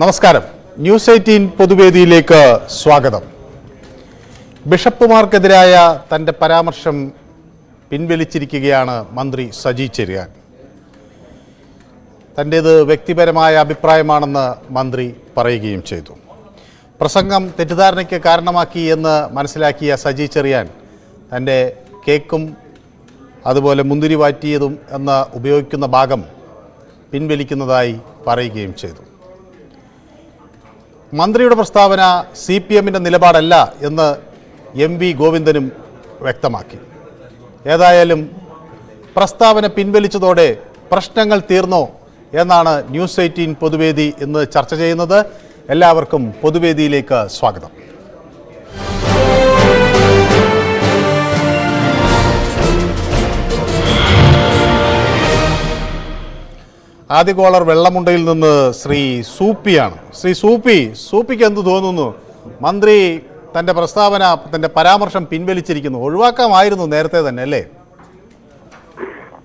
നമസ്കാരം. News eighteen പൊതുവേദിയിലേക്ക് സ്വാഗതം. ബിഷപ്പുമാർക്കെതിരായ തന്റെ പരാമർശം പിൻവലിച്ചിരിക്കുകയാണ് മന്ത്രി സജി ചെറിയാൻ. തന്റേത് വ്യക്തിപരമായ അഭിപ്രായമാണെന്ന് മന്ത്രി പറയുകയും ചെയ്തു. പ്രസംഗം തെറ്റിദ്ധാരണയ്ക്ക് കാരണമാക്കി എന്ന് മനസ്സിലാക്കിയ സജി ചെറിയാൻ തന്റെ കേക്കും അതുപോലെ മുന്തിരി വാറ്റിയതും എന്ന് ഉപയോഗിക്കുന്ന ഭാഗം പിൻവലിക്കുന്നതായി പറയുകയും ചെയ്തു. മന്ത്രിയുടെ പ്രസ്താവന സി പി എമ്മിന്റെ നിലപാടല്ല എന്ന് എം വി ഗോവിന്ദനും വ്യക്തമാക്കി. ഏതായാലും പ്രസ്താവന പിൻവലിച്ചതോടെ പ്രശ്നങ്ങൾ തീർന്നോ എന്നാണ് ന്യൂസ് എയ്റ്റീൻ പൊതുവേദി ഇന്ന് ചർച്ച ചെയ്യുന്നത്. എല്ലാവർക്കും പൊതുവേദിയിലേക്ക് സ്വാഗതം. ആദ്യ കോളർ വെള്ളമുണ്ടയിൽ നിന്ന് ശ്രീ സൂപ്പിയാണ്. ശ്രീ സൂപ്പി സൂപ്പിക്ക് എന്ത് തോന്നുന്നു? മന്ത്രി തന്റെ പ്രസ്താവന തന്റെ പരാമർശം പിൻവലിച്ചിരിക്കുന്നു. ഒഴിവാക്കാമായിരുന്നു നേരത്തെ തന്നെ അല്ലേ?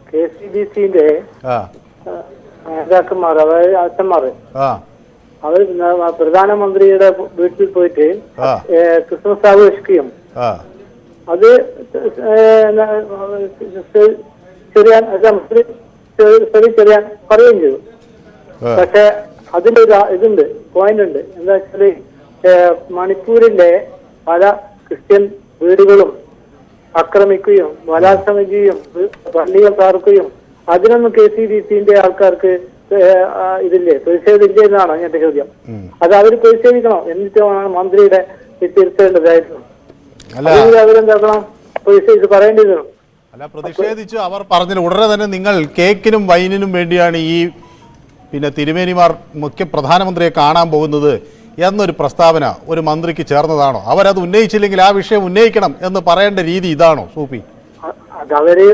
കെ സി ബി സിന്റെ ആ. നേതാക്കന്മാർ അതായത് അച്ഛന്മാർ ആ. അവർ പ്രധാനമന്ത്രിയുടെ വീട്ടിൽ പോയിട്ട് ക്രിസ്മസ് ആഘോഷിക്കുകയും അത് ഏ, ശരി ചെറിയാൻ പറയുകയും ചെയ്തു. പക്ഷെ അതിന്റെ ഒരു ഇതുണ്ട് പോയിന്റ് ഉണ്ട്. എന്താ വെച്ചാൽ മണിപ്പൂരിന്റെ മണിപ്പൂരിലെ പല ക്രിസ്ത്യൻ വീടുകളും ആക്രമിക്കുകയും ബലാശ്രമിക്കുകയും പള്ളികൾ തകർക്കുകയും അതിനൊന്നും കെ സി ഡി സിന്റെ ആൾക്കാർക്ക് ഇതില്ലേ പ്രതിഷേധമില്ലേ എന്നാണ് എന്റെ ചോദ്യം. അത് അവർ പ്രതിഷേധിക്കണം എന്നിട്ടാണ് മന്ത്രിയുടെ തിരുത്തേണ്ടതായിരുന്നു അവരെന്താക്കണം? പ്രതിഷേധിച്ച് പറയേണ്ടത് അല്ല പ്രതിഷേധിച്ച്. അവർ പറഞ്ഞത് ഉടനെ തന്നെ നിങ്ങൾ കേക്കിനും വൈനിനും വേണ്ടിയാണ് ഈ പിന്നെ തിരുമേനിമാർ മുഖ്യ പ്രധാനമന്ത്രിയെ കാണാൻ പോകുന്നത് എന്നൊരു പ്രസ്താവന ഒരു മന്ത്രിക്ക് ചേർന്നതാണോ? അവരത് ഉന്നയിച്ചില്ലെങ്കിൽ ആ വിഷയം ഉന്നയിക്കണം എന്ന് പറയേണ്ട രീതി ഇതാണോ സൂപ്പി അതവര്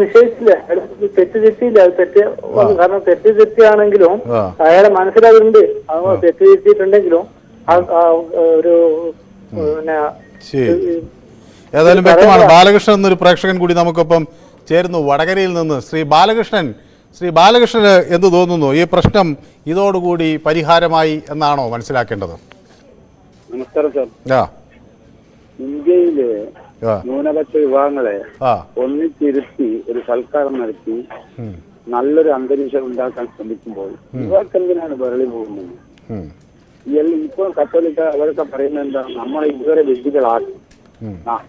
നിഷേധിച്ചില്ല. തെറ്റ് തെറ്റിയില്ല. തെറ്റ് കാരണം തെറ്റ് തെറ്റിയാണെങ്കിലും അയാളെ മനസ്സിലാകുന്നുണ്ട് തെറ്റ് ആ ഒരു പിന്നെ ഏതായാലും വ്യക്തമാണ്. ബാലകൃഷ്ണൻ എന്നൊരു പ്രേക്ഷകൻ കൂടി നമുക്കൊപ്പം ചേരുന്നു. വടകരയിൽ നിന്ന് ശ്രീ ബാലകൃഷ്ണൻ. ശ്രീ ബാലകൃഷ്ണന് എന്ത് തോന്നുന്നു? ഈ പ്രശ്നം ഇതോടുകൂടി പരിഹാരമായി എന്നാണോ മനസ്സിലാക്കേണ്ടത്? നമസ്കാരം സാർ. ആ. ഇന്ത്യയിലെ ന്യൂനപക്ഷ വിഭാഗങ്ങളെ ഒന്നിച്ചിരുത്തി ഒരു സൽക്കാരം നടത്തി നല്ലൊരു അന്തരീക്ഷം ഉണ്ടാക്കാൻ ശ്രമിക്കുമ്പോൾ ഇവർക്ക് എന്തിനാണ് വിരളി പോകുന്നത്? ഇപ്പോൾ കത്തോലിക്ക അവരൊക്കെ പറയുന്നത് എന്താ നമ്മളെ ഇതുവരെ വിദ്യകളാക്കി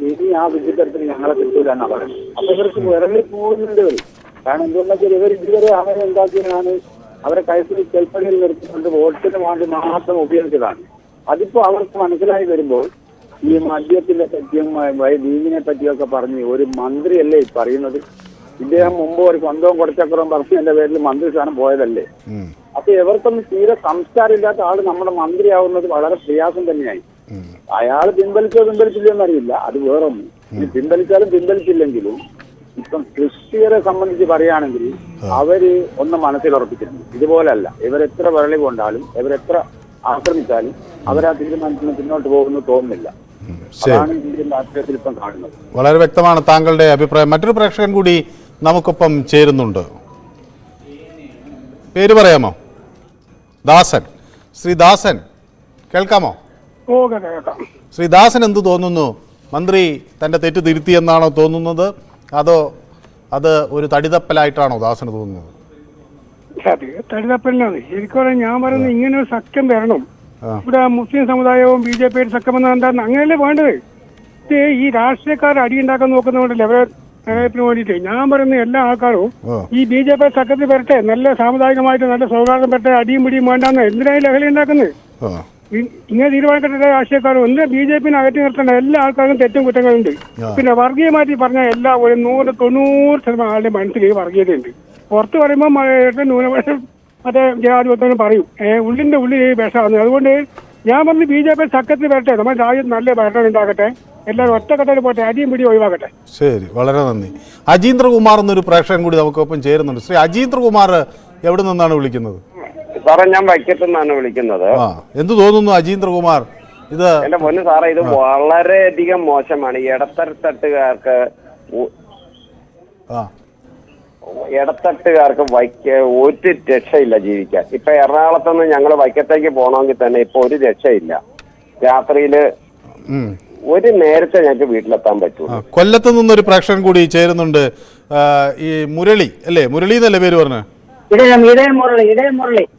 ഇനി ആ വിദ്യതരത്തിന് ഞങ്ങളെ കിട്ടൂല എന്നാ പറയുന്നത്. അപ്പൊ ഇവർക്ക് വിറങ്ങി പോകുന്നുണ്ട് ഇവർ കാരണം എന്തുകൊണ്ടാ ഇവർ ഇതുവരെ അവരെ എന്താക്കിയതാണ്? അവരെ കയസിൽ ചെൽപ്പണിയിൽ നിർത്തിക്കൊണ്ട് വോട്ടിന് വേണ്ടി മാത്രം ഉപയോഗിച്ചതാണ്. അതിപ്പോ അവർക്ക് മനസ്സിലായി വരുമ്പോൾ ഈ മദ്യത്തിനെ പറ്റിയും വീഞ്ഞിനെ പറ്റിയൊക്കെ പറഞ്ഞ് ഒരു മന്ത്രിയല്ലേ പറയുന്നത്? ഇദ്ദേഹം മുമ്പ് ഒരു സ്വന്തവും കൊടുച്ചക്കറവും പറഞ്ഞതിന്റെ പേരിൽ മന്ത്രി സ്ഥാനം പോയതല്ലേ? അപ്പൊ ഇവർക്കൊന്നും തീരെ സംസ്കാരമില്ലാത്ത ആൾ നമ്മുടെ മന്ത്രിയാവുന്നത് വളരെ പ്രയാസം തന്നെയായി. അയാൾ പിൻവലിച്ചോ പിൻവലിച്ചില്ലോ എന്നറിയില്ല. അത് വേറൊന്നും. പിൻവലിച്ചാലും പിൻവലിച്ചില്ലെങ്കിലും ഇപ്പം ക്രിസ്ത്യരെ സംബന്ധിച്ച് പറയുകയാണെങ്കിൽ അവർ ഒന്ന് മനസ്സിലുറപ്പിച്ചിട്ടുണ്ട് ഇതുപോലല്ല. ഇവരെത്ര വിരളി കൊണ്ടാലും ഇവരെത്ര ആക്രമിച്ചാലും അവരാ തീരുമാനത്തിന് പിന്നോട്ട് പോകുന്നു തോന്നുന്നില്ല. അതാണ് ഇന്ത്യൻ രാഷ്ട്രീയത്തിൽ ഇപ്പം കാണുന്നത്. വളരെ വ്യക്തമാണ് താങ്കളുടെ അഭിപ്രായം. മറ്റൊരു പ്രേക്ഷകൻ കൂടി നമുക്കൊപ്പം ചേരുന്നുണ്ട്. പേര് പറയാമോ? ദാസൻ. ശ്രീ ദാസൻ കേൾക്കാമോ? ഓ കേൾക്കാം. ശ്രീ എന്ത് തോന്നുന്നു? മന്ത്രി തന്റെ തെറ്റ് തിരുത്തിയെന്നാണോ തോന്നുന്നത്? അതോ അത് ഒരു തടിതപ്പലായിട്ടാണോ ദാസന് തോന്നുന്നത്? തടിതപ്പലിനാണ്. ശരിക്കും ഞാൻ പറയുന്നത് ഇങ്ങനെ ഒരു സഖ്യം വരണം. ഇവിടെ മുസ്ലിം സമുദായവും ബി ജെ പി സഖ്യം എന്നാ എന്താ അങ്ങനെയല്ലേ വേണ്ടത്? ഇത് ഈ രാഷ്ട്രീയക്കാർ അടിയുണ്ടാക്കാൻ നോക്കുന്നതുകൊണ്ടല്ലേ അവരെ നിലനിൽപ്പിന് വേണ്ടിയിട്ട്. ഞാൻ പറയുന്ന എല്ലാ ആൾക്കാരും ഈ ബി ജെ പി സഖ്യത്തിൽ വരട്ടെ. നല്ല സാമുദായികമായിട്ട് നല്ല സൗഹാർദ്ദം വരട്ടെ. അടിയും പിടിയും വേണ്ടാന്ന് എന്തിനായി ലഹരി ഉണ്ടാക്കുന്നത്? ഇങ്ങനെ തീരുമാനിക്കേണ്ട രാഷ്ട്രീയക്കാരും ഒന്ന് ബി ജെ പിന്നെ അകറ്റി നിർത്തേണ്ട എല്ലാ ആൾക്കാർക്കും തെറ്റും കുറ്റങ്ങളുണ്ട്. പിന്നെ വർഗീയമായിട്ട് പറഞ്ഞ എല്ലാ ഒരു നൂറ് തൊണ്ണൂറ് ശതമാനം ആളുടെ മനസ്സിൽ ഈ വർഗീയതയുണ്ട്. പുറത്ത് പറയുമ്പോൾ ന്യൂനപക്ഷം മറ്റേ ജനാധിപത്യം പറയും. ഉള്ളിന്റെ ഉള്ളിൽ ഈ വിഷമാണ്. അതുകൊണ്ട് ഞാൻ പറഞ്ഞു ബി ജെ പി സഖ്യത്തിൽ വരട്ടെ. നമ്മുടെ രാജ്യത്ത് നല്ല ഭരണം ഉണ്ടാകട്ടെ എല്ലാവരും ഒറ്റക്കെട്ടാൽ പോട്ടെ. അടിയും പിടി ഒഴിവാക്കട്ടെ ശരി. വളരെ നന്ദി. അജീന്ദ്രകുമാർ എന്നൊരു പ്രേക്ഷകൻ കൂടി നമുക്കൊപ്പം ചേരുന്നുണ്ട്. ശ്രീ അജീന്ദ്രകുമാർ എവിടെ നിന്നാണ് വിളിക്കുന്നത്? സാറേ ഞാൻ വൈക്കത്തു നിന്നാണ് വിളിക്കുന്നത്. ആ എന്ത് തോന്നുന്നു അജീന്ദ്രകുമാർ? ഇത് എന്റെ പൊന്ന് സാറേ ഇത് വളരെയധികം മോശമാണ്. ഈ ഇടത്തരത്തട്ടുകാർക്ക് ആ. ഇടത്തട്ടുകാർക്ക് വൈക്ക ഒരു രക്ഷയില്ല ജീവിക്കാൻ. ഇപ്പൊ എറണാകുളത്തുനിന്ന് ഞങ്ങൾ വൈക്കത്തേക്ക് പോകണമെങ്കിൽ തന്നെ ഇപ്പൊ ഒരു രക്ഷയില്ല. രാത്രിയിൽ ഉം. ഒരു നേരത്തെ ഞങ്ങൾക്ക് വീട്ടിലെത്താൻ ആ, പറ്റുള്ളൂ. കൊല്ലത്ത് നിന്നൊരു പ്രേക്ഷകൻ കൂടി ചേരുന്നുണ്ട്. ആ, ഈ മുരളി അല്ലേ? മുരളി എന്നല്ലേ പേര് പറഞ്ഞു?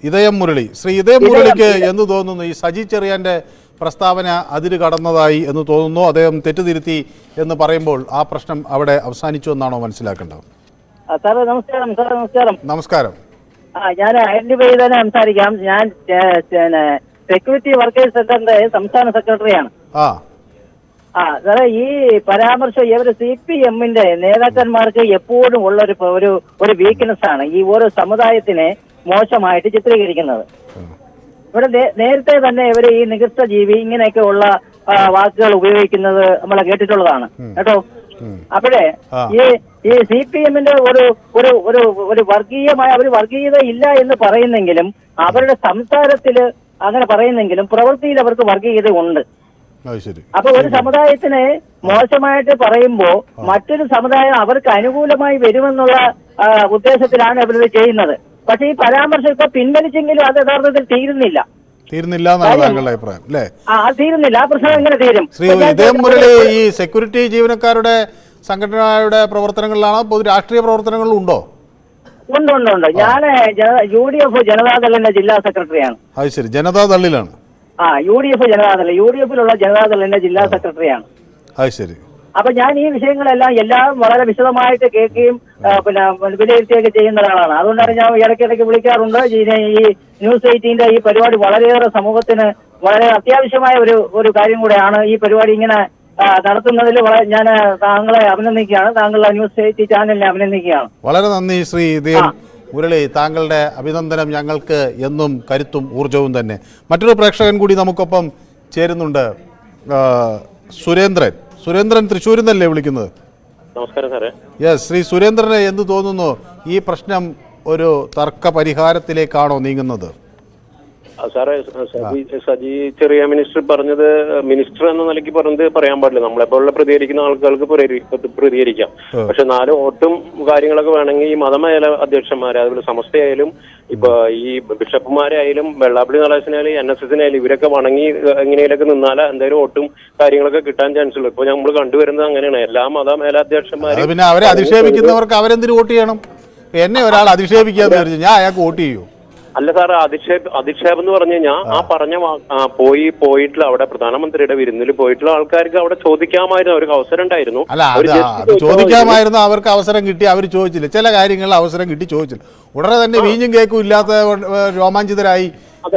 ഇതയം മുരളി ശ്രീ ഇതയം മുരളിക്ക് എന്ന് തോന്നുന്നു ഈ സജി ചെറിയാന്റെ പ്രസ്താവന അതിര് കടന്നതായി എന്ന് തോന്നുന്നു. അദ്ദേഹം തെറ്റുതിരുത്തി എന്ന് പറയുമ്പോൾ ആ പ്രശ്നം അവിടെ അവസാനിച്ചു എന്നാണോ മനസ്സിലാക്കേണ്ടത്? സാറേ നമസ്കാരം സാറേ നമസ്കാരം. നമസ്കാരം. ആ ഞാൻ ഐഡന്റിഫൈ ചെയ്ത് തന്നെ സംസാരിക്കാം. ഞാൻ സെക്യൂരിറ്റി വർക്കേഴ്സ് സെന്ററിന്റെ സംസ്ഥാന സെക്രട്ടറിയാണ് ആ. ആ സാറേ ഈ പരാമർശം ഇവർ സി പി എമ്മിന്റെ നേതാക്കന്മാർക്ക് എപ്പോഴും ഉള്ള ഒരു ഒരു ഒരു വീക്ക്നെസ് ആണ്. ഈ ഓരോ സമുദായത്തിനെ മോശമായിട്ട് ചിത്രീകരിക്കുന്നത്. ഇവിടെ നേരത്തെ തന്നെ ഇവർ ഈ നികൃഷ്ട ജീവി ഇങ്ങനെയൊക്കെ ഉള്ള വാക്കുകൾ ഉപയോഗിക്കുന്നത് നമ്മൾ കേട്ടിട്ടുള്ളതാണ്. കേട്ടോ? അപ്പോഴേ ഈ ഈ സി പി എമ്മിന്റെ ഒരു ഒരു ഒരു ഒരു വർഗീയമായ ഒരു വർഗീയത ഇല്ല എന്ന് പറയുന്നെങ്കിലും അവരുടെ സംസാരത്തിൽ അങ്ങനെ പറയുന്നെങ്കിലും പ്രവൃത്തിയിൽ അവർക്ക് വർഗീയത ഉണ്ട്. അപ്പൊ ഒരു സമുദായത്തിനെ മോശമായിട്ട് പറയുമ്പോ മറ്റൊരു സമുദായം അവർക്ക് അനുകൂലമായി വരുമെന്നുള്ള ഉദ്ദേശത്തിലാണ് അവരിത് ചെയ്യുന്നത്. പക്ഷെ ഈ പരാമർശം ഇപ്പൊ പിൻവലിച്ചെങ്കിലും അത് യഥാർത്ഥത്തിൽ തീരുന്നില്ല. തീരുന്നില്ല എന്നാണ് താങ്കളുടെ അഭിപ്രായം അല്ലേ? തീരുന്നില്ല. ആ പ്രശ്നം എങ്ങനെ തീരും? ശ്രീ ഇപ്പൊ മുരളി ഈ സെക്യൂരിറ്റി ജീവനക്കാരുടെ സംഘടനയുടെ പ്രവർത്തനങ്ങളിലാണോ? പൊതു രാഷ്ട്രീയ പ്രവർത്തനങ്ങളിലും ഉണ്ടോ? ഉണ്ട് ഉണ്ട് ഉണ്ട്. ഞാൻ യു ഡി എഫ് ജനതാദളിന്റെ ജില്ലാ സെക്രട്ടറിയാണ്. അത് ശരി. ജനതാ ദള്ളിലാണ് ആ U D F Janata Dal. U D എഫിലുള്ള ജനതാദളിന്റെ ജില്ലാ സെക്രട്ടറിയാണ്. അത് ശരി അപ്പൊ ഞാൻ ഈ വിഷയങ്ങളെല്ലാം എല്ലാം വളരെ വിശദമായിട്ട് കേൾക്കുകയും പിന്നെ വിലയിരുത്തുകയൊക്കെ ചെയ്യുന്ന ഒരാളാണ്. അതുകൊണ്ടാണ് ഞാൻ ഇടയ്ക്കിടയ്ക്ക് വിളിക്കാറുണ്ട്. ഈ ന്യൂസ് എയ്റ്റീന്റെ ഈ പരിപാടി വളരെയേറെ സമൂഹത്തിന് വളരെ അത്യാവശ്യമായ ഒരു ഒരു കാര്യം കൂടെയാണ് ഈ പരിപാടി ഇങ്ങനെ നടത്തുന്നതിൽ വളരെ ഞാൻ താങ്കളെ അഭിനന്ദിക്കുകയാണ്. താങ്കളുടെ ന്യൂസ് എയ്റ്റി ചാനലിനെ അഭിനന്ദിക്കുകയാണ്. വളരെ നന്ദി ശ്രീ മുരളി താങ്കളുടെ അഭിനന്ദനം ഞങ്ങൾക്ക് എന്നും കരുത്തും ഊർജവും തന്നെ. മറ്റൊരു പ്രേക്ഷകൻ കൂടി നമുക്കൊപ്പം ചേരുന്നുണ്ട് സുരേന്ദ്രൻ. സുരേന്ദ്രൻ തൃശ്ശൂരിൽ നിന്നല്ലേ വിളിക്കുന്നത്? നമസ്കാരം സാറേ. യെസ് ശ്രീ സുരേന്ദ്രനെ എന്ത് തോന്നുന്നു ഈ പ്രശ്നം ഒരു തർക്ക പരിഹാരത്തിലേക്കാണോ നീങ്ങുന്നത്? സാറേ സജി സജി ചെറിയ മിനിസ്റ്റർ പറഞ്ഞത് മിനിസ്റ്റർ എന്ന നിലയ്ക്ക് പറഞ്ഞത് പറയാൻ പാടില്ല. നമ്മളെപ്പോലുള്ള പ്രതികരിക്കുന്ന ആൾക്കാർക്ക് പ്രതി- പ്രതികരിക്കാം. പക്ഷെ നാല് വോട്ടും കാര്യങ്ങളൊക്കെ വേണമെങ്കിൽ ഈ മതമേല അധ്യക്ഷന്മാരെ അതുപോലെ സമസ്തയായാലും ഇപ്പൊ ഈ ബിഷപ്പുമാരായാലും വെള്ളാപ്പള്ളി നടേശനായാലും എൻ എസ് എസിനായാലും ഇവരൊക്കെ വണങ്ങി എങ്ങനെയൊക്കെ നിന്നാലാ എന്തായാലും ഒട്ടും കാര്യങ്ങളൊക്കെ കിട്ടാൻ ചാൻസ് ഉള്ളൂ. ഇപ്പൊ നമ്മൾ കണ്ടുവരുന്നത് അങ്ങനെയാണ്. എല്ലാ മത മേലാധ്യക്ഷന്മാരും പിന്നെ അവരെ അധിക്ഷേപിക്കുന്നവർക്ക് അവരെന്തിനു വോട്ട് ചെയ്യണം? എന്നെ ഒരാൾ അധിക്ഷേപിക്കാന്ന് ഞാൻ അയാൾക്ക് വോട്ട് ചെയ്യൂ. അല്ല സാർ അധിക്ഷേപ് അധിക്ഷേപം എന്ന് പറഞ്ഞു കഴിഞ്ഞാൽ ആ. പറഞ്ഞ പോയി പോയിട്ടുള്ള അവിടെ പ്രധാനമന്ത്രിയുടെ വിരുന്നിൽ പോയിട്ടുള്ള ആൾക്കാർക്ക് അവിടെ ചോദിക്കാമായിരുന്നു. അവർക്ക് അവസരം ഉണ്ടായിരുന്നു. ചോദിക്കാമായിരുന്നു അവർക്ക് അവസരം കിട്ടി അവർ ചോദിച്ചില്ല. ചില കാര്യങ്ങളിൽ അവസരം കിട്ടി ചോദിച്ചില്ല. ഉടനെ തന്നെ വീഞ്ഞും കേക്കും ഇല്ലാത്ത രോമാഞ്ചിതരായി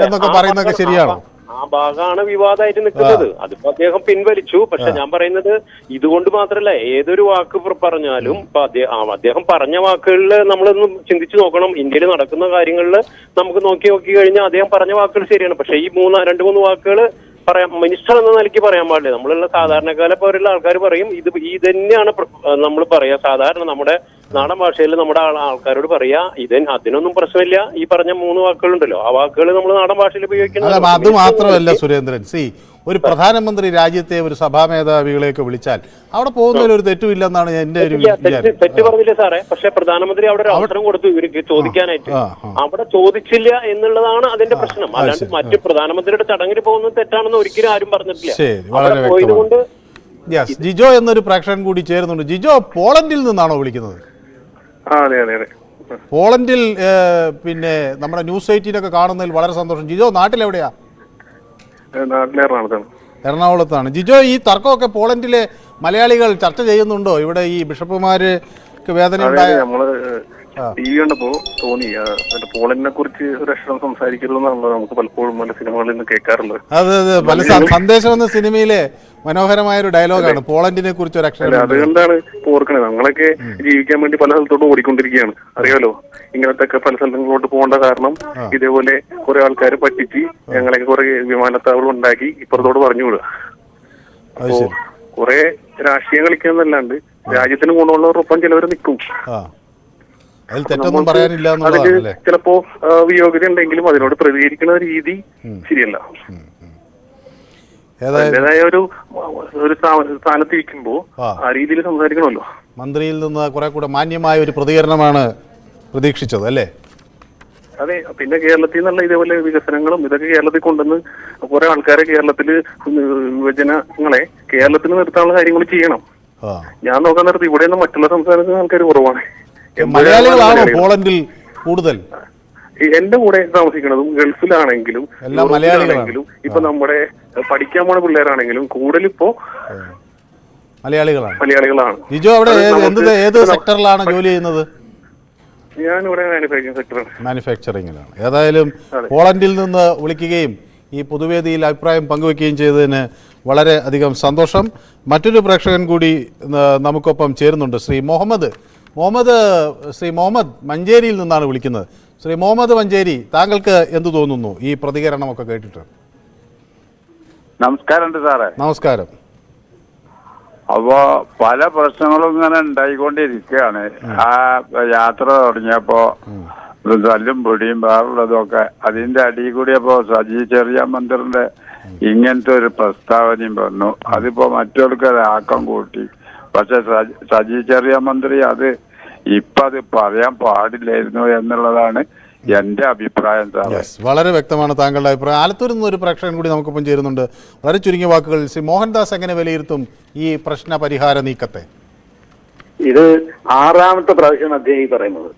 എന്നൊക്കെ പറയുന്നൊക്കെ ശരിയാണോ? ആ ഭാഗമാണ് വിവാദമായിട്ട് നിൽക്കുന്നത്. അതിപ്പോ അദ്ദേഹം പിൻവലിച്ചു. പക്ഷെ ഞാൻ പറയുന്നത് ഇതുകൊണ്ട് മാത്രല്ല ഏതൊരു വാക്ക് പറഞ്ഞാലും ഇപ്പൊ അദ്ദേഹം അദ്ദേഹം പറഞ്ഞ വാക്കുകളിൽ നമ്മളൊന്ന് ചിന്തിച്ചു നോക്കണം. ഇന്ത്യയിൽ നടക്കുന്ന കാര്യങ്ങളിൽ നമുക്ക് നോക്കി നോക്കി കഴിഞ്ഞാൽ അദ്ദേഹം പറഞ്ഞ വാക്കുകൾ ശരിയാണ്. പക്ഷെ ഈ മൂന്ന് രണ്ട് മൂന്ന് വാക്കുകൾ പറയാം മിനിസ്റ്റർ എന്ന നിലയ്ക്ക് പറയാൻ പാടില്ല. നമ്മളുള്ള സാധാരണക്കാരെ പോലുള്ള ആൾക്കാർ പറയും ഇത് ഈ തന്നെയാണ് നമ്മൾ പറയാ. സാധാരണ നമ്മുടെ നാടൻ ഭാഷയിൽ നമ്മുടെ ആൾ- ആൾക്കാരോട് പറയാ ഇത് അതിനൊന്നും പ്രശ്നമില്ല. ഈ പറഞ്ഞ മൂന്ന് വാക്കുകളുണ്ടല്ലോ. ആ വാക്കുകൾ നമ്മൾ നാടൻ ഭാഷയിൽ ഉപയോഗിക്കുന്നത് അത് മാത്രമല്ല സുരേന്ദ്രൻ. സി ഒരു പ്രധാനമന്ത്രി രാജ്യത്തെ ഒരു സഭാ മേധാവികളെയൊക്കെ വിളിച്ചാൽ അവിടെ പോകുന്നതിൽ ഒരു തെറ്റുമില്ലെന്നാണ് എന്റെ ഒരു തെറ്റ് പറഞ്ഞില്ലേ സാറേ. പക്ഷെ പ്രധാനമന്ത്രി അവിടെ ഒരു അവസരം കൊടുത്തു. ഇവർക്ക് ചോദിക്കാനായിട്ട്. അവിടെ ചോദിച്ചില്ല എന്നുള്ളതാണ് അതിന്റെ പ്രശ്നം. അല്ലാണ്ട് മറ്റു പ്രധാനമന്ത്രിയുടെ ചടങ്ങിന് പോകുന്നത് തെറ്റാണെന്ന് ഒരിക്കലും ആരും പറഞ്ഞിട്ടില്ല. ശരി വളരെ അവിടെ പോയത് യെസ് ജിജോ എന്നൊരു പ്രേക്ഷകൻ കൂടി ചേരുന്നുണ്ട്. ജിജോ പോളണ്ടിൽ നിന്നാണോ വിളിക്കുന്നത്? ആ അതെ അതെ അതെ. പോളണ്ടിൽ പിന്നെ നമ്മുടെ ന്യൂസ് എയ്റ്റീനൊക്കെ കാണുന്നതിൽ വളരെ സന്തോഷം. ജിജോ നാട്ടിലെവിടെയാ? എറണാകുളത്താണ്. എറണാകുളത്താണ്. ജിജോ ഈ തർക്കമൊക്കെ പോളണ്ടിലെ മലയാളികൾ ചർച്ച ചെയ്യുന്നുണ്ടോ? ഇവിടെ ഈ ബിഷപ്പുമാർക്ക് വേദന ഉണ്ടായ ടി വി കണ്ടപ്പോ തോന്നി പോളിനെ മറ്റേ കുറിച്ച് ഒരു അക്ഷരം സംസാരിക്കരുതെന്നാണല്ലോ നമുക്ക് പലപ്പോഴും പല സിനിമകളിൽ നിന്ന് കേൾക്കാറുള്ളത്. അതെ അതെ. പല സന്ദേശം എന്ന സിനിമയിലെ മനോഹരമായ ഒരു ഡയലോഗാണ് പോളണ്ടിനെ കുറിച്ച് ഒരു അക്ഷരം അതുകൊണ്ടാണ് ഓർക്കണത്. ഓർക്കണേ നമ്മളൊക്കെ ജീവിക്കാൻ വേണ്ടി പല സ്ഥലത്തോട്ട് ഓടിക്കൊണ്ടിരിക്കുകയാണ്. അറിയാലോ? ഇങ്ങനത്തെ ഒക്കെ പല സ്ഥലങ്ങളിലോട്ട് പോകേണ്ട കാരണം ഇതേപോലെ കുറെ ആൾക്കാർ പറ്റിച്ച് ഞങ്ങളൊക്കെ കുറെ വിമാനത്താവളം ഉണ്ടാക്കി ഇപ്പുറത്തോട് പറഞ്ഞു വിടുക. അപ്പോ കുറെ രാഷ്ട്രീയം കളിക്കുന്നതല്ലാണ്ട് രാജ്യത്തിന് ഗുണമുള്ളവരൊപ്പം ചിലവർ നിൽക്കും. അതിൽ തെറ്റൊന്നും പറയാനില്ല ചിലപ്പോ വിയോഗ്യത ഉണ്ടെങ്കിലും അതിനോട് പ്രതികരിക്കുന്ന രീതി ശരിയല്ല. ഏതായാലും ഒരു ഒരു സ്ഥാ- സ്ഥാനത്ത് ഇരിക്കുമ്പോ ആ. രീതിയിൽ സംസാരിക്കണമല്ലോ. മന്ത്രിയിൽ നിന്ന് കുറെ കൂടെ മാന്യമായ ഒരു പ്രതികരണമാണ് പ്രതീക്ഷിച്ചത് അല്ലേ? അതെ പിന്നെ കേരളത്തിൽ നിന്നുള്ള ഇതേപോലെ വികസനങ്ങളും ഇതൊക്കെ കേരളത്തിൽ കൊണ്ടുവന്ന് കുറെ ആൾക്കാരെ കേരളത്തിൽ വിഭജനങ്ങളെ കേരളത്തിൽ നിർത്താനുള്ള കാര്യങ്ങൾ ചെയ്യണം. ഞാൻ നോക്കാൻ നിർത്തി ഇവിടെ നിന്ന് മറ്റുള്ള സംസ്ഥാനത്തിന് ആൾക്കാർ കുറവാണ്. മലയാളികളാണോ. പോളണ്ടിൽ? കൂടുതൽ? എന്റെ കൂടെ താമസിക്കുന്നതും ഗൾഫിലാണെങ്കിലും മലയാളികളാണെങ്കിലും ഇപ്പൊ നമ്മുടെ പഠിക്കാൻ പോണ പിള്ളേരാണെങ്കിലും കൂടുതൽ ഇപ്പോ മലയാളികളാണ്. മലയാളികളാണ്. ലിജോ അവിടെ എന്ത് ഏത് സെക്ടറിലാണ് ജോലി ചെയ്യുന്നത്? ഞാൻ ഇവിടെ മാനുഫാക്ചറിംഗ് സെക്ടറാണ് മാനുഫാക്ചറിങ്ങിലാണ് ഏതായാലും പോളണ്ടിൽ നിന്ന് വിളിക്കുകയും ഈ പൊതുവേദിയിൽ അഭിപ്രായം പങ്കുവെക്കുകയും ചെയ്തതിന് വളരെ അധികം സന്തോഷം. മറ്റൊരു പ്രേക്ഷകൻ കൂടി നമുക്കൊപ്പം ചേരുന്നുണ്ട് ശ്രീ മുഹമ്മദ്. മുഹമ്മദ് ശ്രീ മുഹമ്മദ് മഞ്ചേരിയിൽ നിന്നാണ് വിളിക്കുന്നത്. ശ്രീ മുഹമ്മദ് മഞ്ചേരി താങ്കൾക്ക് എന്തു തോന്നുന്നു? ഈ പ്രതികരണമൊക്കെ കേട്ടിട്ട്. നമസ്കാരം സാറേ. നമസ്കാരം. അപ്പോ പല പ്രശ്നങ്ങളും ഇങ്ങനെ ഉണ്ടായിക്കൊണ്ടിരിക്കുകയാണ്. ആ യാത്ര തുടങ്ങിയപ്പോ തല്ലും പൊടിയും വേറുള്ളതും ഒക്കെ അതിന്റെ അടിയിൽ കൂടിയപ്പോ സജി ചെറിയ മന്ദിറിന്റെ ഇങ്ങനത്തെ ഒരു പ്രസ്താവനയും വന്നു. അതിപ്പോ മറ്റവർക്ക് ആക്കം കൂട്ടി. പക്ഷെ സജി ചെറിയ മന്ത്രി അത് ഇപ്പൊ അത് പറയാൻ പാടില്ലായിരുന്നു എന്നുള്ളതാണ് എന്റെ അഭിപ്രായം സാറേ. വളരെ വ്യക്തമാണ് താങ്കളുടെ അഭിപ്രായം. ആലത്തൂരിൽ നിന്ന് ഒരു പ്രേക്ഷകൻ കൂടി നമുക്കൊപ്പം ചേരുന്നുണ്ട്. വളരെ ചുരുങ്ങിയ വാക്കുകൾ. ശ്രീ മോഹൻദാസ് എങ്ങനെ വിലയിരുത്തും ഈ പ്രശ്ന പരിഹാര നീക്കത്തെ? ഇത് ആറാമത്തെ പ്രാവശ്യമാണ് അദ്ദേഹം ഈ പറയുന്നത്.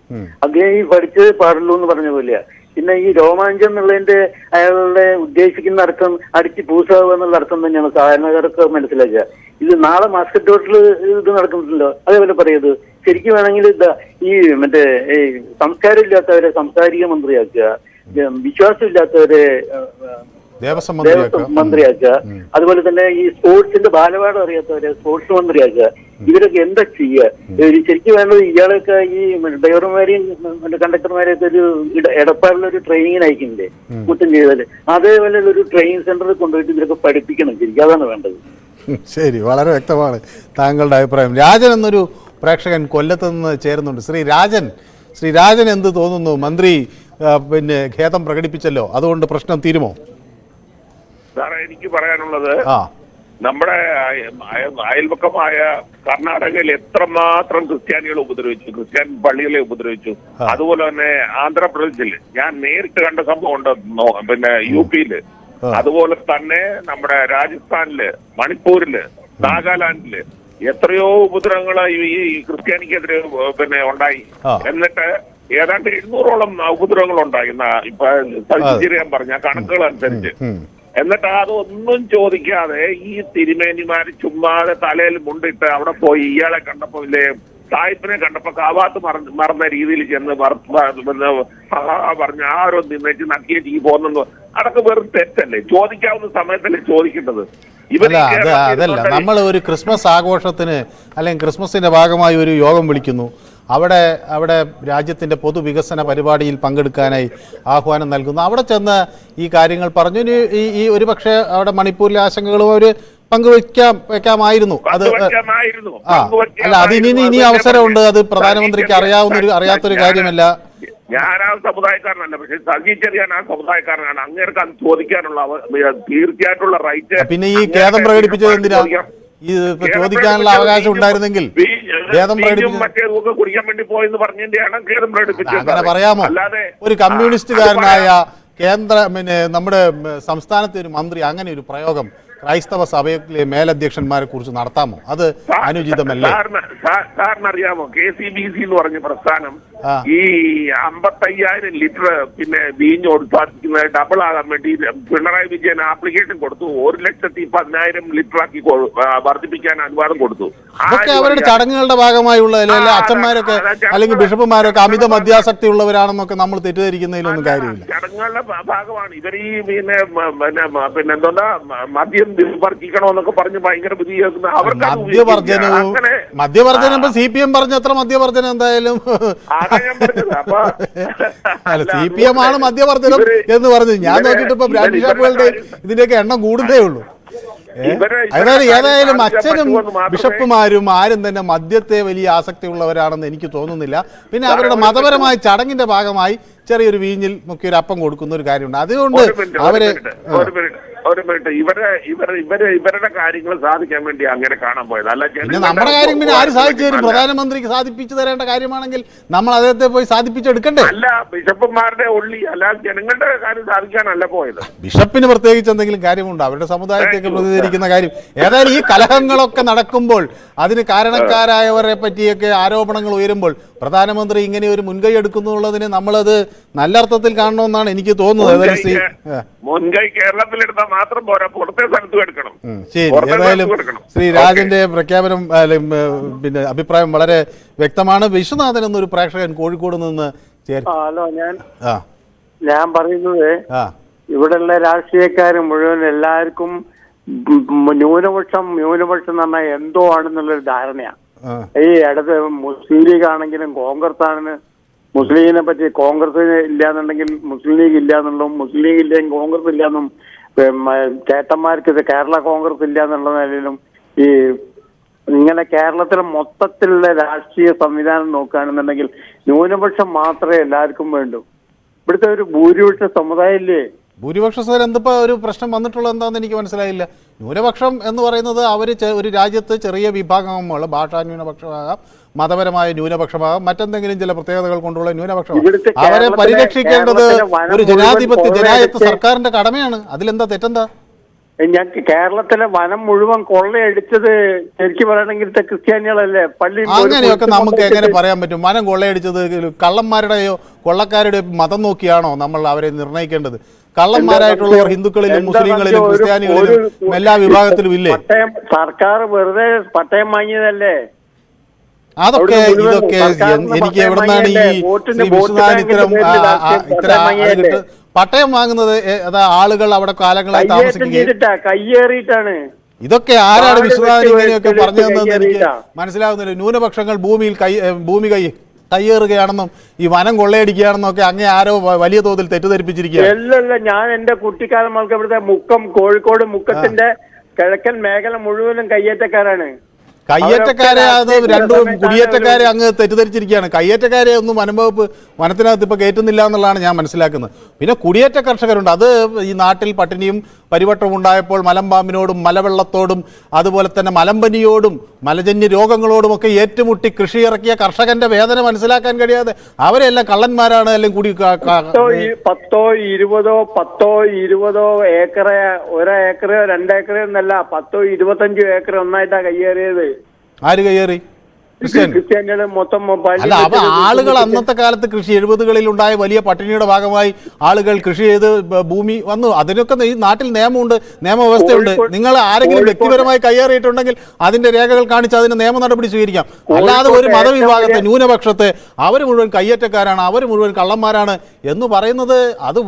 അദ്ദേഹം ഈ പഠിച്ച് പാടുള്ളൂ എന്ന് പറഞ്ഞ പോലെയാ. പിന്നെ ഈ രോമാഞ്ചം എന്നുള്ളതിന്റെ അയാളുടെ ഉദ്ദേശിക്കുന്ന അർത്ഥം അടിച്ച് പൂസാവുക എന്നുള്ള അർത്ഥം തന്നെയാണ് സാധാരണക്കാർക്ക് മനസ്സിലാക്കുക. ഇത് നാളെ മാസ്കറ്റ് ഹോട്ടൽ ഇത് നടക്കുന്നുണ്ടല്ലോ. അതേപോലെ പറയത് ശരിക്കും വേണമെങ്കിൽ ഈ മറ്റേ ഈ സംസ്കാരം ഇല്ലാത്തവരെ സാംസ്കാരിക മന്ത്രിയാക്കുക വിശ്വാസമില്ലാത്തവരെ ദേവസ്വം ദേവസ്വം മന്ത്രിയാക്കാം മന്ത്രിയാക്കുക. അതുപോലെ തന്നെ ഈ സ്പോർട്സിന്റെ ബാലപാഠം അറിയാത്തവരെ സ്പോർട്സ് മന്ത്രിയാക്കുക. ഇവരൊക്കെ എന്താ ചെയ്യുക? ശരിക്കും വേണ്ടത് ഇയാളൊക്കെ ഈ ഡ്രൈവർമാരെയും കണ്ടക്ടർമാരെയൊക്കെ ഒരു ഇട- എടപ്പാടിലെ ഒരു ട്രെയിനിങ്ങിന് അയക്കുന്നില്ലേ? കുറ്റം ചെയ്താൽ. അതേപോലെ ഒരു ട്രെയിനിങ് സെന്ററിൽ കൊണ്ടുപോയിട്ട് ഇവരൊക്കെ പഠിപ്പിക്കണം. ശരിക്കും അതാണ് വേണ്ടത്. ശരി വളരെ വ്യക്തമാണ് താങ്കളുടെ അഭിപ്രായം. രാജൻ എന്നൊരു പ്രേക്ഷകൻ കൊല്ലത്ത് നിന്ന് ചേരുന്നുണ്ട്. ശ്രീ രാജൻ ശ്രീ രാജൻ എന്ത് തോന്നുന്നു? മന്ത്രി പിന്നെ ഖേദം പ്രകടിപ്പിച്ചല്ലോ. അതുകൊണ്ട് പ്രശ്നം തീരുമോ? സാറേ എനിക്ക് പറയാനുള്ളത് നമ്മുടെ അയ- അയ- അയൽപക്കമായ കർണാടകയിൽ എത്രമാത്രം ക്രിസ്ത്യാനികളെ ഉപദ്രവിച്ചു ക്രിസ്ത്യൻ പള്ളികളെ ഉപദ്രവിച്ചു. അതുപോലെ തന്നെ ആന്ധ്രാപ്രദേശിൽ ഞാൻ നേരിട്ട് കണ്ട സംഭവം ഉണ്ട് പിന്നെ യു പിയിൽ അതുപോലെ തന്നെ നമ്മുടെ രാജസ്ഥാനിൽ മണിപ്പൂരിൽ നാഗാലാൻഡിൽ എത്രയോ ഉപദ്രവങ്ങൾ ഈ ക്രിസ്ത്യാനിക്കെതിരെ പിന്നെ ഉണ്ടായി. എന്നിട്ട് ഏതാണ്ട് എഴുന്നൂറോളം ഉപദ്രവങ്ങൾ ഉണ്ടായി ഇപ്പൊ സജിച്ചിരിയാൻ പറഞ്ഞ കണക്കുകൾ അനുസരിച്ച്. എന്നിട്ട് അതൊന്നും ചോദിക്കാതെ ഈ തിരുമേനിമാര് ചുമ്മാതെ തലയിൽ മുണ്ടിട്ട് അവിടെ പോയി ഇയാളെ കണ്ടപ്പോ ഇല്ലേ സായിപ്പിനെ കണ്ടപ്പോ കാവാത്ത് മറ- മറന്ന രീതിയിൽ ചെന്ന് പറഞ്ഞ ആരോ നിന്നേച്ച് നക്കിയ ഈ പോകുന്നു അതൊക്കെ വെറും തെറ്റല്ലേ? ചോദിക്കാവുന്ന സമയത്തല്ലേ ചോദിക്കേണ്ടത്. അല്ല അതല്ല. നമ്മൾ ഒരു ക്രിസ്മസ് ആഘോഷത്തിന് അല്ലെങ്കിൽ ക്രിസ്മസിന്റെ ഭാഗമായി ഒരു യോഗം വിളിക്കുന്നു. അവിടെ അവിടെ രാജ്യത്തിന്റെ പൊതുവികസന പരിപാടിയിൽ പങ്കെടുക്കാനായി ആഹ്വാനം നൽകുന്നു. അവിടെ ചെന്ന് ഈ കാര്യങ്ങൾ പറഞ്ഞു. ഇനി ഈ ഈ ഒരു പക്ഷേ അവിടെ മണിപ്പൂരിലെ ആശങ്കകളും അവർ പങ്കുവയ്ക്കാം വെക്കാമായിരുന്നു അത്. ആ അല്ല അതിനി ഇനി ഇനി അവസരമുണ്ട്. അത് പ്രധാനമന്ത്രിക്ക് അറിയാവുന്ന ഒരു അറിയാത്തൊരു കാര്യമല്ല. ഞാൻ ആ സമുദായക്കാരനല്ല. പക്ഷെ സജീച്ചറിയാൻ ആ സമുദായക്കാരനാണ്. അങ്ങേർക്ക് അത് ചോദിക്കാനുള്ള തീർച്ചയായിട്ടുള്ള റൈറ്റ് പിന്നെ ഈ ഖേദം പ്രകടിപ്പിച്ചത് എന്തിനാ? ഈ ചോദിക്കാനുള്ള അവകാശം ഉണ്ടായിരുന്നെങ്കിൽ കുടിക്കാൻ വേണ്ടി പോയെന്ന് പറഞ്ഞതിന്റെയാണ് ഖേദം പ്രകടിപ്പിച്ചത്. അങ്ങനെ പറയാമോ? അല്ലാതെ ഒരു കമ്മ്യൂണിസ്റ്റുകാരനായ കേന്ദ്ര പിന്നെ നമ്മുടെ സംസ്ഥാനത്തെ ഒരു മന്ത്രി അങ്ങനെ ഒരു പ്രയോഗം ക്രൈസ്തവ സഭയിലെ മേലധ്യക്ഷന്മാരെ കുറിച്ച് നടത്താമോ അത് അനുചിതമല്ലേ സാറിന് അറിയാമോ കെ സി ബി സി എന്ന് പറഞ്ഞ പ്രസ്ഥാനം. ഈ അമ്പത്തയ്യായിരം ലിറ്റർ പിന്നെ വീഞ്ഞ് ഉത്പാദിപ്പിക്കുന്നത് ഡബിൾ ആകാൻ വേണ്ടി പിണറായി വിജയൻ ആപ്ലിക്കേഷൻ കൊടുത്തു. ഒരു ലക്ഷത്തി പതിനായിരം ലിറ്റർ ആക്കി വർദ്ധിപ്പിക്കാൻ അനുവാദം കൊടുത്തു. അവരുടെ ചടങ്ങുകളുടെ ഭാഗമായുള്ള അച്ഛന്മാരൊക്കെ അല്ലെങ്കിൽ ബിഷപ്പുമാരൊക്കെ അമിത മദ്യാസക്തി ഉള്ളവരാണെന്നൊക്കെ നമ്മൾ തെറ്റിദ്ധരിക്കുന്നതിലൊന്നും കാര്യമില്ല. ചടങ്ങുകളുടെ ഭാഗമാണ്. ഇവർ ഈ പിന്നെ പിന്നെ എന്താ മദ്യം വർജിക്കണമെന്നൊക്കെ പറഞ്ഞ് ഭയങ്കര ബുദ്ധി കേൾക്കുന്ന അവർക്ക് മദ്യവർജനവും മദ്യവർജനം ഇപ്പൊ സി പി എം പറഞ്ഞ അത്ര മദ്യവർജനം എന്തായാലും അല്ല സി പി എം ആണ് മദ്യവർദ്ധനം എന്ന് പറഞ്ഞു. ഞാൻ നോക്കിയിട്ട് ഇപ്പൊ ബ്രാൻഡ് ഷാപ്പുകളുടെ ഇതിന്റെയൊക്കെ എണ്ണം കൂടുന്നേ ഉള്ളൂ. അതായത് ഏതായാലും അച്ഛനും ബിഷപ്പുമാരും ആരും തന്നെ മദ്യത്തെ വലിയ ആസക്തി ഉള്ളവരാണെന്ന് എനിക്ക് തോന്നുന്നില്ല. പിന്നെ അവരുടെ മതപരമായ ചടങ്ങിന്റെ ഭാഗമായി ചെറിയൊരു വീഞ്ഞിൽ മുക്കി ഒരു അപ്പം കൊടുക്കുന്ന ഒരു കാര്യമുണ്ട്. അതുകൊണ്ട് അവർ ഒരു മിനിറ്റ്, ഒരു ഇവരെ ഇവരെ ഇവരുടെ കാര്യങ്ങൾ സാധിക്കാൻ വേണ്ടി അങ്ങനെ കാണാൻ പോയത്. അല്ല പിന്നെ നമ്മുടെ കാര്യം പിന്നെ ആര് സാധിച്ചു തരും? പ്രധാനമന്ത്രിക്ക് സാധിപ്പിച്ചു തരേണ്ട കാര്യമാണെങ്കിൽ നമ്മൾ അദ്ദേഹത്തെ പോയി സാധിപ്പിച്ചെടുക്കണ്ടേ? അല്ല ബിഷപ്പുമാരുടെ ഉള്ളി അല്ലാതെ ജനങ്ങളുടെ കാര്യം സാധിക്കാനല്ല പോയത്. ബിഷപ്പിന് പ്രത്യേകിച്ച് എന്തെങ്കിലും കാര്യമുണ്ട്? അവരുടെ സമുദായത്തേക്ക് പ്രതികരിക്കുന്ന കാര്യം. ഏതായാലും ഈ കലഹങ്ങളൊക്കെ നടക്കുമ്പോൾ അതിന് കാരണക്കാരായവരെ പറ്റിയൊക്കെ ആരോപണങ്ങൾ ഉയരുമ്പോൾ പ്രധാനമന്ത്രി ഇങ്ങനെ ഒരു മുൻകൈ എടുക്കുന്നു എന്നുള്ളതിന് നമ്മളത് നല്ല അർത്ഥത്തിൽ കാണണമെന്നാണ് എനിക്ക് തോന്നുന്നത്. മുൻകൈ കേരളത്തിലെടുത്താൽ മാത്രം പോരാ. പുറത്തെ സ്ഥലത്തും എടുക്കണം. ശരി. പുറത്തെ ഏതായാലും സ്ഥലത്തും എടുക്കണം. ശ്രീ രാജന്റെ പ്രഖ്യാപനം പിന്നെ അഭിപ്രായം വളരെ വ്യക്തമാണ്. വിശ്വനാഥൻ എന്നൊരു പ്രേക്ഷകൻ കോഴിക്കോട് നിന്ന് ഹലോ ഞാൻ ആ. ഞാൻ പറയുന്നത് ഇവിടെയുള്ള രാഷ്ട്രീയക്കാർ മുഴുവൻ എല്ലാവർക്കും ന്യൂനപക്ഷം ന്യൂനപക്ഷം എന്ന് പറഞ്ഞാൽ എന്തോ ആണെന്നുള്ളൊരു ധാരണയാണ്. ഈ ഇടത് മുസ്ലിം ലീഗ് ആണെങ്കിലും കോൺഗ്രസ് ആണെന്ന് മുസ്ലിം ലീഗിനെ പറ്റി കോൺഗ്രസ് ഇല്ല എന്നുണ്ടെങ്കിൽ മുസ്ലിം ലീഗ് ഇല്ല എന്നുള്ളതും മുസ്ലിം ലീഗ് ഇല്ലെങ്കിൽ കോൺഗ്രസ് ഇല്ല എന്നും ചേട്ടന്മാർക്ക് ഇത് കേരള കോൺഗ്രസ് ഇല്ല എന്നുള്ള നിലയിലും ഈ ഇങ്ങനെ കേരളത്തിലെ മൊത്തത്തിലുള്ള രാഷ്ട്രീയ സംവിധാനം നോക്കുകയാണെന്നുണ്ടെങ്കിൽ ന്യൂനപക്ഷം മാത്രമേ എല്ലാവർക്കും വേണ്ടൂ. ഇവിടുത്തെ ഒരു ഭൂരിപക്ഷ സമുദായം ഇല്ലേ ഭൂരിപക്ഷ സാർ എന്തിപ്പോൾ ഒരു പ്രശ്നം വന്നിട്ടുള്ളത് എന്താണെന്ന് എനിക്ക് മനസ്സിലായില്ല. ന്യൂനപക്ഷം എന്ന് പറയുന്നത് അവർ ഒരു രാജ്യത്ത് ചെറിയ വിഭാഗമുള്ള ഭാഷാ ന്യൂനപക്ഷമാകാം മതപരമായ ന്യൂനപക്ഷമാകാം മറ്റെന്തെങ്കിലും ചില പ്രത്യേകതകൾ കൊണ്ടുള്ള ന്യൂനപക്ഷം അവരെ പരിരക്ഷിക്കേണ്ടത് ഒരു ജനാധിപത്യ ജനായത്വ സർക്കാരിന്റെ കടമയാണ്. അതിലെന്താ തെറ്റെന്താ? ഞാൻ കേരളത്തിലെ വനം മുഴുവൻ കൊള്ളയടിച്ചത് ശരിക്കും പറയണമെങ്കിൽ ക്രിസ്ത്യാനികളല്ലേ? പള്ളി അങ്ങനെയൊക്കെ നമുക്ക് എങ്ങനെ പറയാൻ പറ്റും? വനം കൊള്ളയടിച്ചത് കള്ളന്മാരുടെയോ കൊള്ളക്കാരുടെയോ മതം നോക്കിയാണോ നമ്മൾ അവരെ നിർണയിക്കേണ്ടത് കള്ളന്മാരായിട്ടുള്ളവർ ഹിന്ദുക്കളിലും മുസ്ലിങ്ങളിലും ക്രിസ്ത്യാനികളിലും എല്ലാ വിഭാഗത്തിലും ഇല്ലേ? സർക്കാർ വെറുതെ പട്ടയം വാങ്ങിയതല്ലേ? അതൊക്കെ ഇതൊക്കെ എനിക്ക് എവിടുന്നാണ് ഈ വിശ്വനാഥൻ ഇത്തരം പട്ടയം വാങ്ങുന്നത് അതാ ആളുകൾ അവിടെ കാലങ്ങളായി താമസിക്കുകയും. കയ്യേറിയിട്ടാണ്. ഇതൊക്കെ ആരാണ് വിശ്വനാഥൻ ഇങ്ങനെയൊക്കെ പറഞ്ഞു തന്നതെന്ന് എനിക്ക് മനസ്സിലാവുന്നില്ല. മനസ്സിലാകുന്നില്ല ന്യൂനപക്ഷങ്ങൾ ഭൂമിയിൽ കൈ ഭൂമി കൈ കയ്യേറുകയാണെന്നും ഈ വനം കൊള്ളയടിക്കുകയാണെന്നും ഒക്കെ അങ്ങേ ആരോ വലിയ തോതിൽ തെറ്റിദ്ധരിപ്പിച്ചിരിക്കുകയാണ്. ഞാൻ എന്റെ കുട്ടിക്കാലം ഇവിടുത്തെ മുക്കം കോഴിക്കോട് മുക്കത്തിന്റെ കിഴക്കൻ മേഖല മുഴുവനും കയ്യേറ്റക്കാരാണ്. കയ്യേറ്റക്കാരെ അത് രണ്ടും കുടിയേറ്റക്കാരെ അങ്ങ് തെറ്റിദ്ധരിച്ചിരിക്കുകയാണ്. കയ്യേറ്റക്കാരെ ഒന്നും വനംവകുപ്പ് വനത്തിനകത്ത് ഇപ്പൊ കയറ്റുന്നില്ല എന്നുള്ളതാണ് ഞാൻ മനസ്സിലാക്കുന്നത്. പിന്നെ കുടിയേറ്റ കർഷകരുണ്ട്. അത് ഈ നാട്ടിൽ പട്ടിണിയും പരിവട്ടവും ഉണ്ടായപ്പോൾ മലമ്പാമ്പിനോടും മലവെള്ളത്തോടും അതുപോലെ തന്നെ മലമ്പനിയോടും മലജന്യ രോഗങ്ങളോടും ഒക്കെ ഏറ്റുമുട്ടി കൃഷി ഇറക്കിയ കർഷകന്റെ വേദന മനസ്സിലാക്കാൻ കഴിയാതെ അവരെല്ലാം കള്ളന്മാരാണ് അല്ലെങ്കിൽ കൂടി പത്തോ ഇരുപതോ പത്തോ ഇരുപതോ ഏക്കറെ ഒരേക്കറയോ രണ്ടേക്കറയോ എന്നല്ല പത്തോ ഇരുപത്തഞ്ചോ ഏക്കർ ഒന്നായിട്ടാ കയ്യേറിയത്. ആര് കയ്യേറി? ക്രിസ്ത്യാനികൾ മൊത്തം അല്ല അപ്പൊ ആളുകൾ അന്നത്തെ കാലത്ത് കൃഷി എഴുപതുകളിൽ ഉണ്ടായ വലിയ പട്ടിണിയുടെ ഭാഗമായി ആളുകൾ കൃഷി ചെയ്ത് ഭൂമി വന്നു. അതിനൊക്കെ ഈ നാട്ടിൽ നിയമമുണ്ട് നിയമവ്യവസ്ഥയുണ്ട്. നിങ്ങൾ ആരെങ്കിലും വ്യക്തിപരമായി കയ്യേറിയിട്ടുണ്ടെങ്കിൽ അതിന്റെ രേഖകൾ കാണിച്ച് അതിന് നിയമ നടപടി സ്വീകരിക്കാം. അല്ലാതെ ഒരു മതവിഭാഗത്തെ ന്യൂനപക്ഷത്തെ അവർ മുഴുവൻ കയ്യേറ്റക്കാരാണ് അവർ മുഴുവൻ കള്ളന്മാരാണ് എന്ന് പറയുന്നത് അത്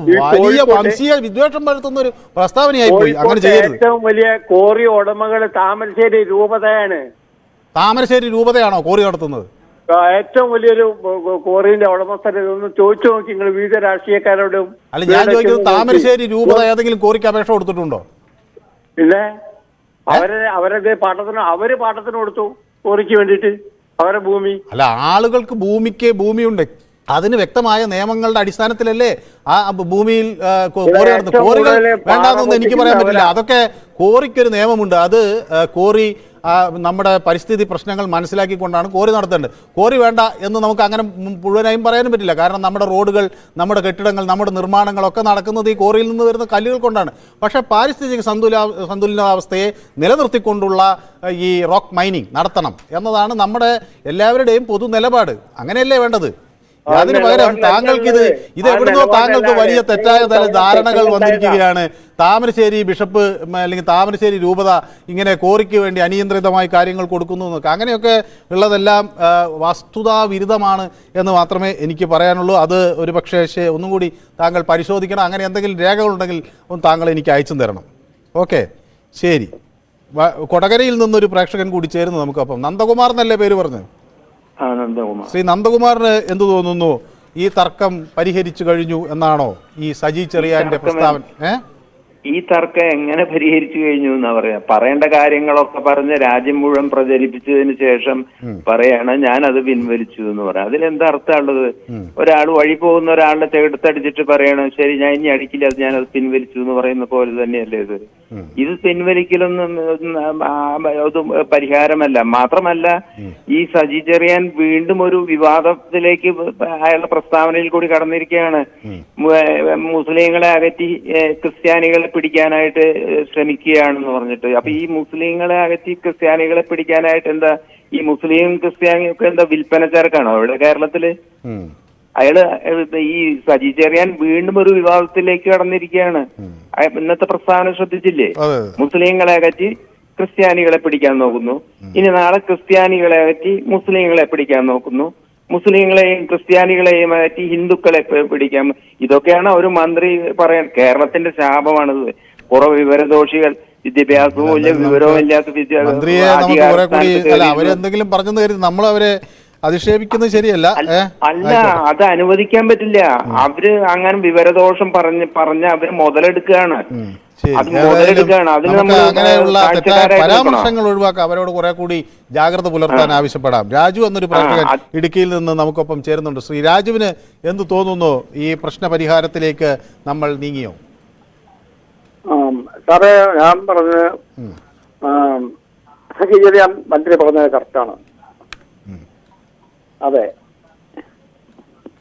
വലിയ വംശീയ വിദ്വേഷം പരത്തുന്ന ഒരു പ്രസ്താവനയായി പോയി. അങ്ങനെ ചെയ്യരുത്. ഏറ്റവും വലിയ കോറി ഉടമകൾ താമരശ്ശേരി രൂപതയാണ്. താമരശ്ശേരി രൂപതയാണോ കോറി നടത്തുന്നത്? ഏറ്റവും വലിയൊരു കോറിന്റെ ഉടമസ്ഥരൊന്ന് ചോദിച്ചു നോക്കി. നിങ്ങൾ വിവിധ രാഷ്ട്രീയക്കാരോടും അല്ല ഞാൻ ചോദിക്കുന്നത് താമരശ്ശേരി. രൂപത ഏതെങ്കിലും കോറിക്ക് അപേക്ഷ കൊടുത്തിട്ടുണ്ടോ? പിന്നെ അവരെ അവരുടെ പാട്ടത്തിന് അവർ പാട്ടത്തിന് കൊടുത്തു. കോറിക്ക് വേണ്ടിയിട്ട് അവരുടെ ഭൂമി. അല്ല ആളുകൾക്ക് ഭൂമിക്ക് ഭൂമിയുണ്ട്. അതിന് വ്യക്തമായ നിയമങ്ങളുടെ അടിസ്ഥാനത്തിലല്ലേ ആ ഭൂമിയിൽ കോറി നടന്നു കോറികൾ വേണ്ടാന്നൊന്നും എനിക്ക് പറയാൻ പറ്റില്ല. അതൊക്കെ കോറിക്കൊരു നിയമമുണ്ട്. അത് കോറി നമ്മുടെ പരിസ്ഥിതി പ്രശ്നങ്ങൾ മനസ്സിലാക്കിക്കൊണ്ടാണ് കോറി നടത്തേണ്ടത്. കോറി വേണ്ട എന്ന് നമുക്ക് അങ്ങനെ മുഴുവനായും പറയാനും പറ്റില്ല. കാരണം നമ്മുടെ റോഡുകൾ നമ്മുടെ കെട്ടിടങ്ങൾ നമ്മുടെ നിർമ്മാണങ്ങളൊക്കെ നടക്കുന്നത് ഈ കോറിയിൽ നിന്ന് വരുന്ന കല്ലുകൾ കൊണ്ടാണ്. പക്ഷേ പാരിസ്ഥിതിക സന്തുല സന്തുലിതാവസ്ഥയെ നിലനിർത്തിക്കൊണ്ടുള്ള ഈ റോക്ക് മൈനിങ് നടത്തണം എന്നതാണ് നമ്മുടെ എല്ലാവരുടെയും പൊതു നിലപാട്. അങ്ങനെയല്ലേ വേണ്ടത്? അതിന് പകരം താങ്കൾക്ക് ഇത് ഇത് എവിടുന്നോ താങ്കൾക്ക് വലിയ തെറ്റായ തല ധാരണകൾ വന്നിരിക്കുകയാണ്. താമരശ്ശേരി ബിഷപ്പ് അല്ലെങ്കിൽ താമരശ്ശേരി രൂപത ഇങ്ങനെ കോറിക്ക് വേണ്ടി അനിയന്ത്രിതമായി കാര്യങ്ങൾ കൊടുക്കുന്നു എന്നൊക്കെ. അങ്ങനെയൊക്കെ ഉള്ളതെല്ലാം വസ്തുതാ വിരുദ്ധമാണ് എന്ന് മാത്രമേ എനിക്ക് പറയാനുള്ളൂ. അത് ഒരു പക്ഷേ ഒന്നും കൂടി താങ്കൾ പരിശോധിക്കണം. അങ്ങനെ എന്തെങ്കിലും രേഖകളുണ്ടെങ്കിൽ ഒന്ന് താങ്കൾ എനിക്ക് അയച്ചു തരണം. ഓക്കെ ശരി. കൊടകരയിൽ നിന്നൊരു പ്രേക്ഷകൻ കൂടി ചേരുന്നു നമുക്കപ്പം. നന്ദകുമാർ എന്നല്ലേ പേര് പറഞ്ഞത്? ആനന്ദകുമാർ. ശ്രീ നന്ദകുമാറിന് എന്തു തോന്നുന്നു? ഈ തർക്കം പരിഹരിച്ചു കഴിഞ്ഞു എന്നാണോ ഈ സജി ചെറിയാന്റെ പ്രസ്താവന? ഈ തർക്കം എങ്ങനെ പരിഹരിച്ചു കഴിഞ്ഞു എന്നാ പറയാ. പറയേണ്ട കാര്യങ്ങളൊക്കെ പറഞ്ഞ് രാജ്യം മുഴുവൻ പ്രചരിപ്പിച്ചതിന് ശേഷം പറയാണ് ഞാൻ അത് പിൻവലിച്ചു എന്ന് പറയാം. അതിലെന്താ അർത്ഥമുള്ളത്? ഒരാൾ വഴി പോകുന്ന ഒരാളുടെ ചെടുത്തടിച്ചിട്ട് പറയണം ശരി ഞാൻ ഇനി അടിക്കില്ല അത് ഞാൻ അത് പിൻവലിച്ചു എന്ന് പറയുന്ന പോലെ തന്നെയല്ലേ ഇത്? ഇത് പിൻവലിക്കലൊന്നും അത് പരിഹാരമല്ല. മാത്രമല്ല ഈ സജി ചെറിയാൻ വീണ്ടും ഒരു വിവാദത്തിലേക്ക് അയാളുടെ പ്രസ്താവനയിൽ കൂടി കടന്നിരിക്കുകയാണ്. മുസ്ലിങ്ങളെ അകറ്റി ക്രിസ്ത്യാനികളെ പിടിക്കാനായിട്ട് ശ്രമിക്കുകയാണെന്ന് പറഞ്ഞിട്ട്. അപ്പൊ ഈ മുസ്ലിങ്ങളെ അകറ്റി ക്രിസ്ത്യാനികളെ പിടിക്കാനായിട്ട് എന്താ ഈ മുസ്ലിം ക്രിസ്ത്യാനിയൊക്കെ എന്താ വിൽപ്പന ചരക്കാണോ അവിടെ കേരളത്തിൽ അയാൾ ഈ സജി ചെറിയാൻ വീണ്ടും ഒരു വിവാദത്തിലേക്ക് കടന്നിരിക്കുകയാണ്. ഇന്നത്തെ പ്രസ്ഥാനം ശ്രദ്ധിച്ചില്ലേ? മുസ്ലിങ്ങളെ അകറ്റി ക്രിസ്ത്യാനികളെ പിടിക്കാൻ നോക്കുന്നു. ഇനി നാളെ ക്രിസ്ത്യാനികളെ അകറ്റി മുസ്ലിങ്ങളെ പിടിക്കാൻ നോക്കുന്നു. മുസ്ലിങ്ങളെയും ക്രിസ്ത്യാനികളെയും അകറ്റി ഹിന്ദുക്കളെ പിടിക്കാൻ ഇതൊക്കെയാണ് ഒരു മന്ത്രി പറയാൻ കേരളത്തിന്റെ ശാപമാണിത്. കുറെ വിവരദോഷികൾ വിദ്യാഭ്യാസവും ഇല്ല വിവരവും ഇല്ലാത്ത വിദ്യാഭ്യാസം അവരെന്തെങ്കിലും പറഞ്ഞെന്ന് കരുതി നമ്മൾ അവരെ അധിക്ഷേപിക്കുന്നത് ശരിയല്ല. അല്ല അത് അനുവദിക്കാൻ പറ്റില്ല. അവർ അങ്ങനെ വിവരദോഷം പറഞ്ഞ് പറഞ്ഞ് അവർ മുതലെടുക്കുകയാണ്. അങ്ങനെയുള്ള തെറ്റായ. പരാമർശങ്ങൾ ഒഴിവാക്കാം. അവരോട് കുറെ കൂടി ജാഗ്രത പുലർത്താൻ ആവശ്യപ്പെടാം. രാജു എന്നൊരു പ്രവർത്തകൻ ഇടുക്കിയിൽ നിന്ന് നമുക്കൊപ്പം ചേരുന്നുണ്ട്. ശ്രീ രാജുവിന് എന്ത് തോന്നുന്നു ഈ പ്രശ്ന പരിഹാരത്തിലേക്ക് നമ്മൾ നീങ്ങിയോ? സാറേ ഞാൻ പറഞ്ഞ മന്ത്രി പറഞ്ഞത് കറക്റ്റാണ് അതെ.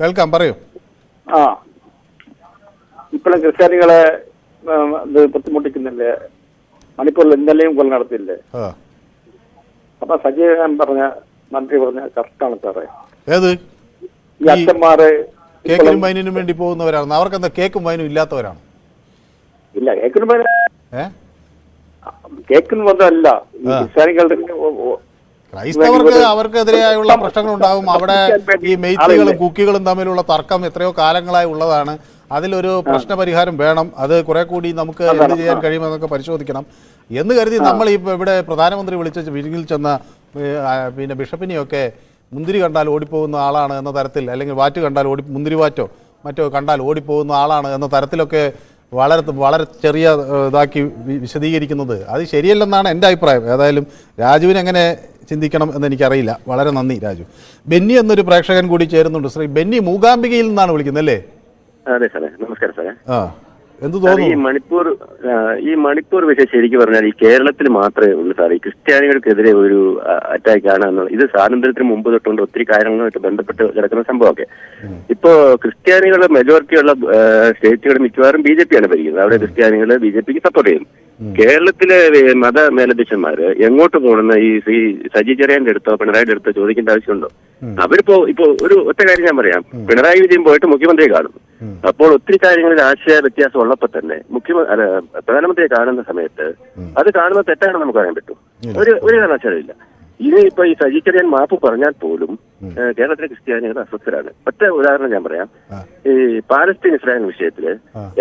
കേൾക്കാം പറയൂ. ആ. ഇപ്പോഴും ക്രിസ്ത്യാനികളെ ഇത് ബുദ്ധിമുട്ടിക്കുന്നില്ലേ? മണിപ്പൂരിൽ ഇന്നലെയും കൊല്ലം നടത്തിയില്ലേ? ആ. അപ്പൊ സജീവൻ പറഞ്ഞ മന്ത്രി പറഞ്ഞ കറക്റ്റാണ് സാറേ. ഏത്? ഈ അച്ഛന്മാര് കേക്കിനും വൈനിനും വേണ്ടി പോകുന്നവരാണ്. അവർക്ക് എന്താ കേക്കും വൈനും ഇല്ലാത്തവരാണ്? ഇല്ല കേക്കിനും ഏ? കേക്കിന് വന്നതല്ല ഈ ക്രിസ്ത്യാനികളുടെ ക്രൈസ്തവർക്ക് അവർക്കെതിരെയായുള്ള പ്രശ്നങ്ങൾ ഉണ്ടാവും അവിടെ ഈ മെയ്ത്തികളും കുക്കികളും തമ്മിലുള്ള തർക്കം എത്രയോ കാലങ്ങളായി ഉള്ളതാണ്. അതിലൊരു പ്രശ്ന പരിഹാരം വേണം. അത് കുറെ കൂടി നമുക്ക് എന്ത് ചെയ്യാൻ കഴിയുമെന്നൊക്കെ പരിശോധിക്കണം. എന്ന് കരുതി നമ്മൾ ഈ ഇവിടെ പ്രധാനമന്ത്രി വിളിച്ച വിരുന്നിൽ ചെന്ന പിന്നെ ബിഷപ്പിനെയൊക്കെ മുന്തിരി കണ്ടാൽ ഓടിപ്പോകുന്ന ആളാണ് എന്ന തരത്തിൽ അല്ലെങ്കിൽ വാറ്റ് കണ്ടാൽ ഓടി മുന്തിരി വാറ്റോ മറ്റോ കണ്ടാൽ ഓടിപ്പോകുന്ന ആളാണ് എന്ന തരത്തിലൊക്കെ വളരെ വളരെ ചെറിയ ഇതാക്കി വിശദീകരിക്കുന്നത്. അത് ശരിയല്ലെന്നാണ് എന്റെ അഭിപ്രായം. ഏതായാലും രാജുവിന് എങ്ങനെ ചിന്തിക്കണം എന്ന് എനിക്കറിയില്ല വളരെ നന്ദി രാജു. ബെന്നി എന്നൊരു പ്രേക്ഷകൻ കൂടി ചേരുന്നുണ്ട്. ശ്രീ ബെന്നി മൂകാംബികയിൽ നിന്നാണ് വിളിക്കുന്നത് അല്ലേ? അതെ സാറേ. നമസ്കാരം സാറേ. ആ. എന്ത് തോന്നുന്നു ഈ മണിപ്പൂർ ഈ മണിപ്പൂർ വിഷയം ശരിക്കും പറഞ്ഞാൽ ഈ കേരളത്തിൽ മാത്രമേ ഉള്ളൂ സാർ ഈ ക്രിസ്ത്യാനികൾക്കെതിരെ ഒരു അറ്റാക്ക് ആണ് എന്നുള്ളത് ഇത് സ്വാതന്ത്ര്യത്തിന് മുമ്പ് തൊട്ടുകൊണ്ട് ഒത്തിരി കാര്യങ്ങളുമായിട്ട് ബന്ധപ്പെട്ട് കിടക്കുന്ന സംഭവമൊക്കെ. ഇപ്പോ ക്രിസ്ത്യാനികളുടെ മെജോറിറ്റിയുള്ള സ്റ്റേറ്റുകൾ മിക്കവാറും ബി ജെ പി ആണ് ഭരിക്കുന്നത്. അവിടെ ക്രിസ്ത്യാനികൾ ബി ജെ പിക്ക് സപ്പോർട്ട് ചെയ്യുന്നു. കേരളത്തിലെ മത മേലധ്യക്ഷന്മാര് എങ്ങോട്ട് പോകണമെന്ന് ഈ ശ്രീ സജി ചെറിയാന്റെ അടുത്തോ പിണറായിയുടെ അടുത്തോ ചോദിക്കേണ്ട ആവശ്യമുണ്ടോ? അവരിപ്പോ ഇപ്പൊ ഒരു ഒറ്റ കാര്യം ഞാൻ പറയാം. പിണറായി വിജയൻ പോയിട്ട് മുഖ്യമന്ത്രിയെ കാണും. അപ്പോൾ ഒത്തിരി കാര്യങ്ങളിൽ ആശയ വ്യത്യാസം ഉള്ളപ്പോ തന്നെ മുഖ്യമന്ത്രി പ്രധാനമന്ത്രിയെ കാണുന്ന സമയത്ത് അത് കാണുന്ന തെറ്റാണെന്ന് നമുക്ക് പറയാൻ പറ്റും. ഒരു ഒരു കാരണവശാലില്ല ഇനി ഇപ്പൊ ഈ സജി ചെറിയാൻ മാപ്പ് പറഞ്ഞാൽ പോലും കേരളത്തിലെ ക്രിസ്ത്യാനികൾ അസ്വസ്ഥരാണ്. ഒറ്റ ഉദാഹരണം ഞാൻ പറയാം. ഈ പാലസ്തീൻ ഇസ്രായേൽ വിഷയത്തിൽ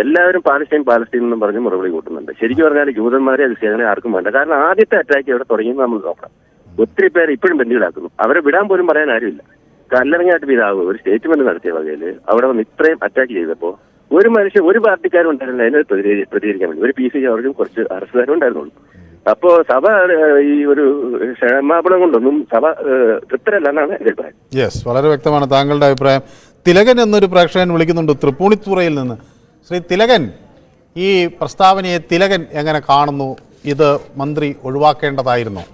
എല്ലാവരും പാലസ്തീൻ പാലസ്തീൻ എന്നും പറഞ്ഞ് മുറവിളി കൂട്ടുന്നുണ്ട്. ശരിക്കും പറഞ്ഞാൽ ജൂതന്മാരെ ക്രിസ്ത്യാനികളെ ആർക്കും വേണ്ട. കാരണം ആദ്യത്തെ അറ്റാക്ക് ഇവിടെ തുടങ്ങിയെന്ന് നമ്മൾ നോക്കണം. ഒത്തിരി പേര് ഇപ്പോഴും ബന്ദികളാക്കുന്നു അവരെ വിടാൻ പോലും പറയാൻ ആരുമില്ല. കല്ലറങ്ങാട്ട് പിതാവ് ഒരു സ്റ്റേറ്റ്മെന്റ് നടത്തിയ വകയിൽ അവിടെ വന്ന് ഇത്രയും അറ്റാക്ക് ചെയ്തപ്പോ ഒരു മനുഷ്യൻ ഒരു പാർട്ടിക്കാരും ഉണ്ടായിരുന്നില്ല. അതിനെ പ്രതി പ്രതികരിക്കാൻ വേണ്ടി. ഒരു പി സി ജോർജും കുറച്ച് അറസ്റ്റുകാരും ഉണ്ടായിരുന്നുള്ളൂ. അപ്പോ സഭ ഈ ഒരു ക്ഷമാപണം കൊണ്ടൊന്നും സഭ തൃപ്തരല്ല എന്നാണ് എന്റെ അഭിപ്രായം. യെസ് വളരെ വ്യക്തമാണ് താങ്കളുടെ അഭിപ്രായം. തിലകൻ എന്നൊരു പ്രേക്ഷകൻ വിളിക്കുന്നുണ്ട് തൃപ്പൂണിത്തുറയിൽ നിന്ന്. ശ്രീ തിലകൻ ഈ പ്രസ്താവനയെ തിലകൻ എങ്ങനെ കാണുന്നു? ഇത് മന്ത്രി ഒഴിവാക്കേണ്ടതായിരുന്നോ.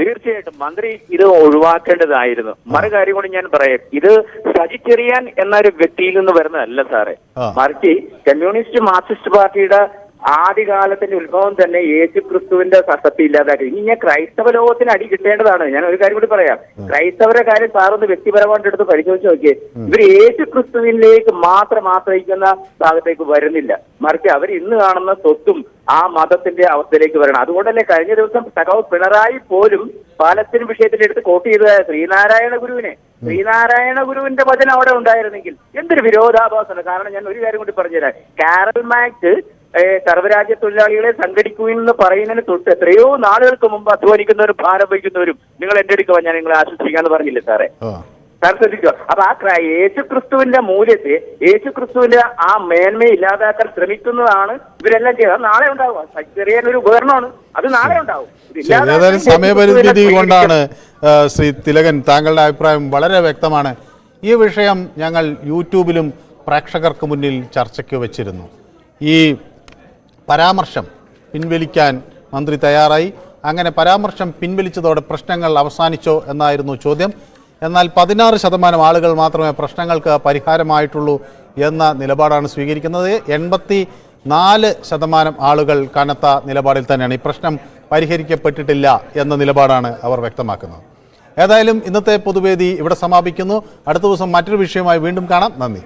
തീർച്ചയായിട്ടും മന്ത്രി ഇത് ഒഴിവാക്കേണ്ടതായിരുന്നു. മറു കാര്യം കൂടി ഞാൻ പറയാം. ഇത് സജി ചെറിയാൻ എന്നൊരു വ്യക്തിയിൽ നിന്ന് വരുന്നതല്ല സാറേ. മറിച്ച് കമ്മ്യൂണിസ്റ്റ് മാർക്സിസ്റ്റ് പാർട്ടിയുടെ ആദ്യകാലത്തിന്റെ ഉത്ഭവം തന്നെ യേശു ക്രിസ്തുവിന്റെ സത്യത്തെ ഇല്ലാതാക്കി. ഇനി ഞാൻ ക്രൈസ്തവ ലോകത്തിന് അടി കിട്ടേണ്ടതാണ്. ഞാൻ ഒരു കാര്യം കൂടി പറയാം. ക്രൈസ്തവരെ കാര്യം സാറൊന്ന് വ്യക്തിപരമായിട്ട് എടുത്ത് പരിശോധിച്ച് നോക്കിയേ. ഇവർ യേശു ക്രിസ്തുവിലേക്ക് മാത്രം ആശ്രയിക്കുന്ന ഭാഗത്തേക്ക് വരുന്നില്ല. മറിച്ച് അവർ ഇന്ന് കാണുന്ന സ്വത്തും ആ മതത്തിന്റെ അവസ്ഥയിലേക്ക് വരണം. അതുകൊണ്ടല്ലേ കഴിഞ്ഞ ദിവസം സഖാവ് പിണറായി പോലും പാലത്തിന് വിഷയത്തിൽ എടുത്ത് കോട്ട് ചെയ്ത ശ്രീനാരായണ ഗുരുവിനെ. ശ്രീനാരായണ ഗുരുവിന്റെ വചനം അവിടെ ഉണ്ടായിരുന്നെങ്കിൽ എന്തൊരു വിരോധാഭാസമാണ്. കാരണം ഞാൻ ഒരു കാര്യം കൂടി പറഞ്ഞുതരാം. കാരൽ മാക്സ് സർവരാജ്യ തൊഴിലാളികളെ സംഘടിക്കുവിൻ എന്ന് പറയുന്നതിന് തൊട്ട് എത്രയോ നാളുകൾക്ക് മുമ്പ് അധ്വാനിക്കുന്നവരും ഭാരം വഹിക്കുന്നവരും നിങ്ങൾ എന്റെ അടുക്കുക ഞാൻ നിങ്ങളെ ആശ്വസിക്കാന്ന് പറഞ്ഞില്ലേ സാറേ? സാർ ശ്രദ്ധിക്കുക. അപ്പൊ ആ യേശു ക്രിസ്തുവിന്റെ മൂല്യത്തെ യേശു ക്രിസ്തുവിന്റെ ആ മേന്മയെ ഇല്ലാതാക്കാൻ ശ്രമിക്കുന്നതാണ് ഇവരെല്ലാം ചെയ്യുന്നത്. അത് നാളെ ഉണ്ടാവും. ചെറിയൊരു ഉപകരണമാണ്. അത് നാളെ ഉണ്ടാവും. ഏതായാലും സമയപരിമിതി കൊണ്ടാണ് ശ്രീ തിലകൻ താങ്കളുടെ അഭിപ്രായം വളരെ വ്യക്തമാണ്. ഈ വിഷയം ഞങ്ങൾ യൂട്യൂബിലും പ്രേക്ഷകർക്ക് മുന്നിൽ ചർച്ചയ്ക്ക് വെച്ചിരുന്നു. ഈ പരാമർശം പിൻവലിക്കാൻ മന്ത്രി തയ്യാറായി. അങ്ങനെ പരാമർശം പിൻവലിച്ചതോടെ പ്രശ്നങ്ങൾ അവസാനിച്ചോ എന്നായിരുന്നു ചോദ്യം. എന്നാൽ പതിനാറ് ശതമാനം ആളുകൾ മാത്രമേ പ്രശ്നങ്ങൾക്ക് പരിഹാരമായിട്ടുള്ളൂ എന്ന നിലപാടാണ് സ്വീകരിക്കുന്നത്. എൺപത്തി നാല് ശതമാനം ആളുകൾ കനത്ത നിലപാടിൽ തന്നെയാണ്. ഈ പ്രശ്നം പരിഹരിക്കപ്പെട്ടിട്ടില്ല എന്ന നിലപാടാണ് അവർ വ്യക്തമാക്കുന്നത്. ഏതായാലും ഇന്നത്തെ പൊതുവേദി ഇവിടെ സമാപിക്കുന്നു. അടുത്ത ദിവസം മറ്റൊരു വിഷയമായി വീണ്ടും കാണാം. നന്ദി.